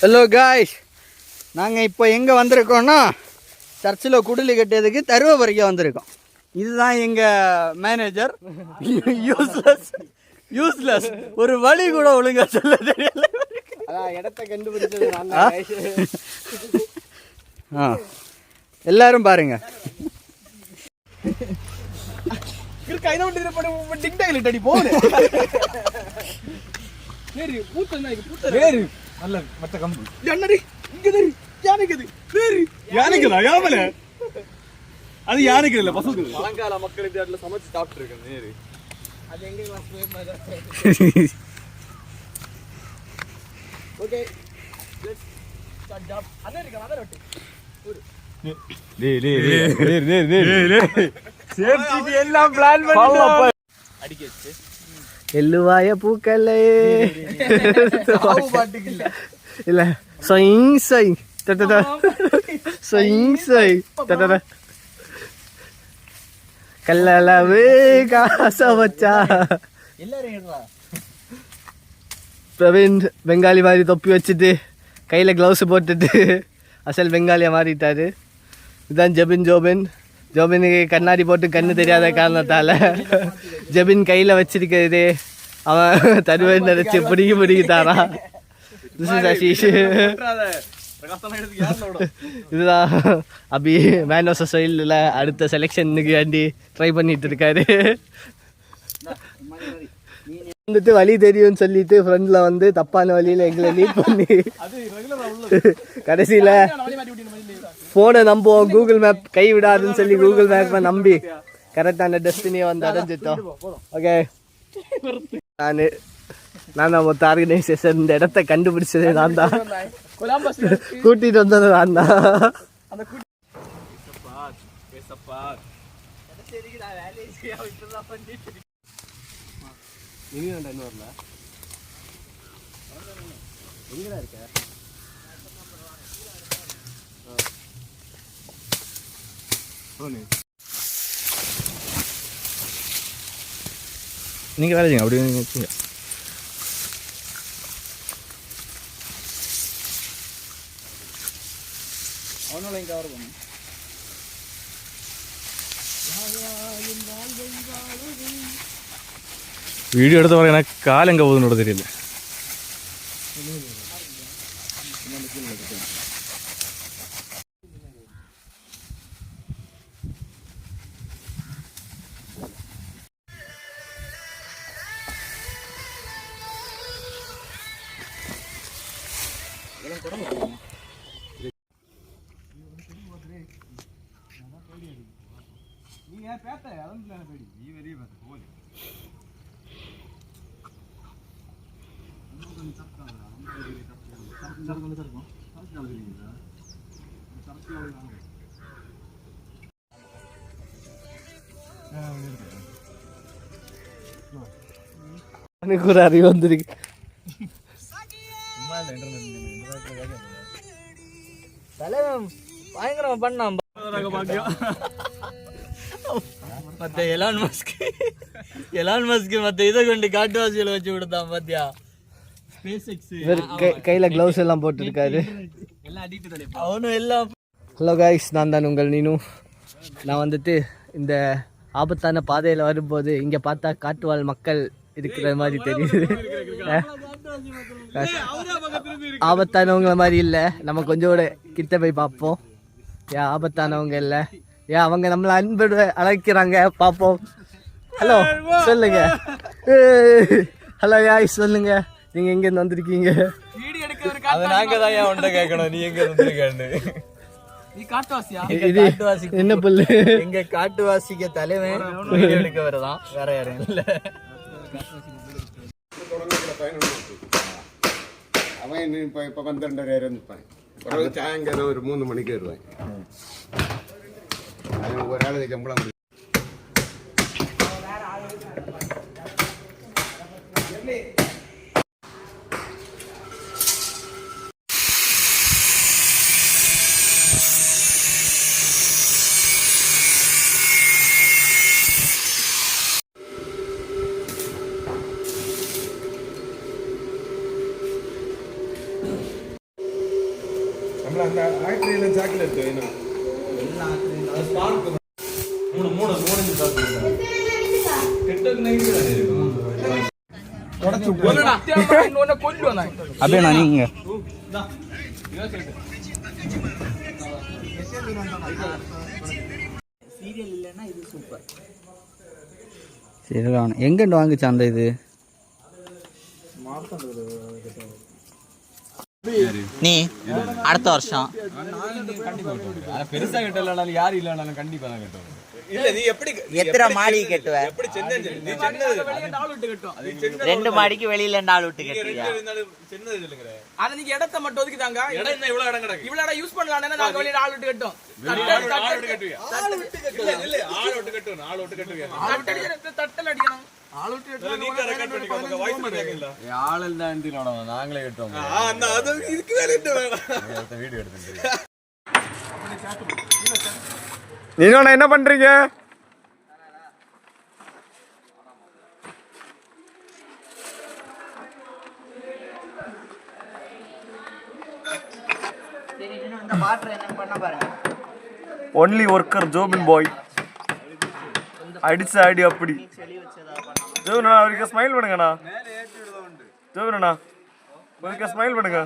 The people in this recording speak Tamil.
ஹலோ காய்ஸ் நாங்கள் இப்போ எங்கே வந்திருக்கோம்னா சர்ச்சில் குடிலி கட்டியதுக்கு தருவ பறிக்க வந்திருக்கோம். இதுதான் எங்கள் மேனேஜர் யூஸ்லெஸ் யூஸ்லெஸ் ஒரு வழி கூட ஒழுங்கா சொல்ல தெரியல இடத்த கண்டுபிடிச்சது ஆ? எல்லாரும் பாருங்க. கைத விட்டு போட்டு டிங் டாக்ல அடி போடு வேறு பூத்த நாய்க்கு பூத்த வேறு நல்ல மத்த கம்பு. என்னடி? இங்க யானைக்குதா யாமல? அது யானைக்கு இல்ல பசுக்கு பழங்கால மக்கள் இந்த இடத்துல சமைச்சு சாப்பிட்டு இருக்கேன் நேரு. அது எங்க class okay let's start job அதே இருக்கு. அதே ரொட்டி சேஃப்டிக்கு எல்லாம் பிளான் பண்ணி அடிக்க வச்சு. எள்ளுவாய பூக்கல்லே பாட்டுக்கு இல்ல இல்ல சொயிங் சொயிங் தட்டட சொயிங் சொய் தட்டட கல்லளவு காச வச்சா எல்லாரும் ஏடுறா பிரவீன் பெங்காலி மாதிரி தொப்பி வச்சுட்டு கையில் க்ளவுஸ் போட்டுட்டு அசல் பெங்காலியை மாறிட்டாரு இதுதான் ஜெபின் ஜோபின் ஜோபினுக்கு கண்ணாடி போட்டு கண்ணு தெரியாத காரணத்தால் ஜெபின் கையில் வச்சிருக்கிறது அவன் தருவன் நினைச்சு பிடிக்கி பிடிக்கிட்டாரா திஸ் இஸ் இதுதான். அபி மேனோச சைல்டில் அடுத்த செலெக்ஷனுக்கு வேண்டி ட்ரை பண்ணிட்டு இருக்காரு. வந்துட்டு வழி தெரியும்னு சொல்லிட்டு ஃப்ரெண்ட்ல வந்து தப்பான வழியில எங்களை லீட் பண்ணி கடைசியில போனை நம்புவோம். கூகுள் மேப் கை விடாதுன்னு சொல்லி கூகுள் மேப்பை நம்பி கரெக்டான டெஸ்டினியை வந்து அடைஞ்சிட்டோம். ஓகே நான் நான் நம்ம மொத்த ஆர்கனைசேஷன் இந்த இடத்த கண்டுபிடிச்சதே நான் தான். கூட்டிட்டு வந்தது நான் தான். எங்கடா இருக்க? நீங்க வேலை செய்யுங்க அப்படி நீங்க வச்சுங்க அவனால இங்க வரும் வீடியோ எடுத்து பாருங்க எனக்கு கால் எங்க போகுதுன்னு கூட தெரியல எனக்கு ஒரு அறிவு வந்திருக்கு. தலைவன் பயங்கரம் பண்ணான். மத்த எலான் மஸ்க் எலான் மஸ்க் மத்த இதை கொண்டு காட்டுவாசியில வச்சு விடுதான் பாத்தியா? கையில கிளவுஸ் எல்லாம் போட்டிருக்காரு. எல்லாம் அடிட்டு தலை அவனும் எல்லாம் ஹலோ காய்ஸ் நான் தான் உங்கள் நீனு. நான் வந்துட்டு இந்த ஆபத்தான பாதையில் வரும்போது இங்கே பார்த்தா காட்டுவாழ் மக்கள் இருக்கிற மாதிரி தெரியுது. ஆபத்தானவங்கள மாதிரி இல்லை. நம்ம கொஞ்சம் கூட கிட்ட போய் பார்ப்போம். ஏன் ஆபத்தானவங்க இல்லை? ஏன் அவங்க நம்மளை அன்பு அழைக்கிறாங்க? பார்ப்போம். ஹலோ சொல்லுங்க. ஹலோ யாய் சொல்லுங்க. நீங்கள் எங்கேருந்து வந்திருக்கீங்க? வீடியோ எடுக்க ஒரு அது நாங்க தான் ஏன் உண்ட கேட்கணும்? நீ எங்க இருந்திருக்கான்னு என்ன புல்லு? எங்க காட்டுவாசிக்க தலைவன் எடுக்க வரதான் வேற யாரும் இல்ல. அவன் இப்போ இப்போ பன்னிரெண்டரை இருந்துப்பான் பிறகு சாயங்காலம் ஒரு மூணு மணிக்கு வருவேன். ஒரு ஆளுக்கு சம்பளம் கொடுக்கும் ஆக்டரியில ஜாக்கில் எடுத்து என்ன மூணு மூணு மூணு சாப்பிட்டு கொல்லுவாங்க அப்படியே நீங்க. சரி எங்கேருந்து வாங்குச்சு அந்த இது? நீ அடுத்த வருஷம். பெருசா கட்டலனாலும் யாரும் இல்லனாலும் கண்டிப்பா தான் கட்டுவோம். இல்ல நீ எப்படி எத்தனை மாடி கட்டுவ? எப்படி சென்னது நீ சென்னது ரெண்டு மாடிக்கு வெளியில நாலு விட்டு கட்டுவியா? சென்னது சொல்லுங்க ஆனா நீங்க இடத்த மட்டும் ஒதுக்கிட்டாங்க. இடம் என்ன இவ்வளவு இடம் கிடக்கு. இவ்வளவு இடம் யூஸ் பண்ணலாம் நாங்க வெளியில ஆள் விட்டு கட்டோம் ஆள் விட்டு கட்டுவியா? இல்ல இல்ல ஆள் விட்டு கட்டுவேன் ஆள் விட்டு கட்டுவியா? தட்டல் அடிக்கணும். நாங்களே கேட்டோம் வீடியோ என்ன பண்றீங்க? ஒன்லி ஒர்க்கர் ஜோபின் பாய் அடிச்ச அடி அப்படி. ஜோபினா அவருக்கு ஸ்மைல் பண்ணுங்கண்ணா. ஜோபினா அவருக்கு ஸ்மைல் பண்ணுங்க.